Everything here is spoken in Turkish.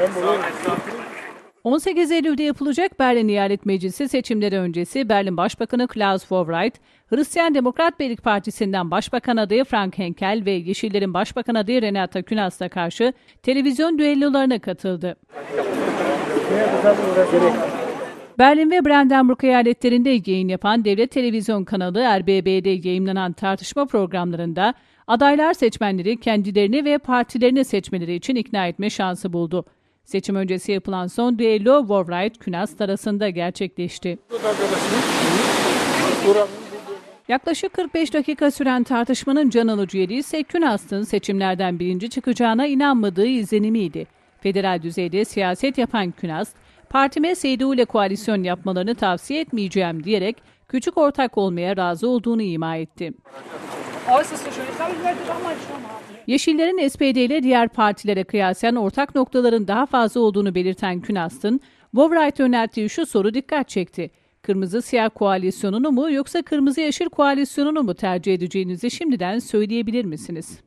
Ben 18 Eylül'de yapılacak Berlin Eyalet Meclisi seçimleri öncesi Berlin Başbakanı Klaus Wowereit, Hristiyan Demokrat Birlik Partisi'nden Başbakan adayı Frank Henkel ve Yeşillerin Başbakan adayı Renata Künas'la karşı televizyon düellolarına katıldı. Berlin ve Brandenburg eyaletlerinde yayın yapan devlet televizyon kanalı RBB'de yayınlanan tartışma programlarında adaylar seçmenleri kendilerini ve partilerini seçmeleri için ikna etme şansı buldu. Seçim öncesi yapılan son düello Wowereit-Künast arasında gerçekleşti. Yaklaşık 45 dakika süren tartışmanın can alıcı yeri ise Künast'ın seçimlerden birinci çıkacağına inanmadığı izlenimiydi. Federal düzeyde siyaset yapan Künast, partime CDU ile koalisyon yapmalarını tavsiye etmeyeceğim diyerek küçük ortak olmaya razı olduğunu ima etti. Yeşillerin SPD ile diğer partilere kıyasen ortak noktaların daha fazla olduğunu belirten Künast'ın, Wowereit yönelttiği şu soru dikkat çekti. Kırmızı siyah koalisyonunu mu yoksa kırmızı yeşil koalisyonunu mu tercih edeceğinizi şimdiden söyleyebilir misiniz?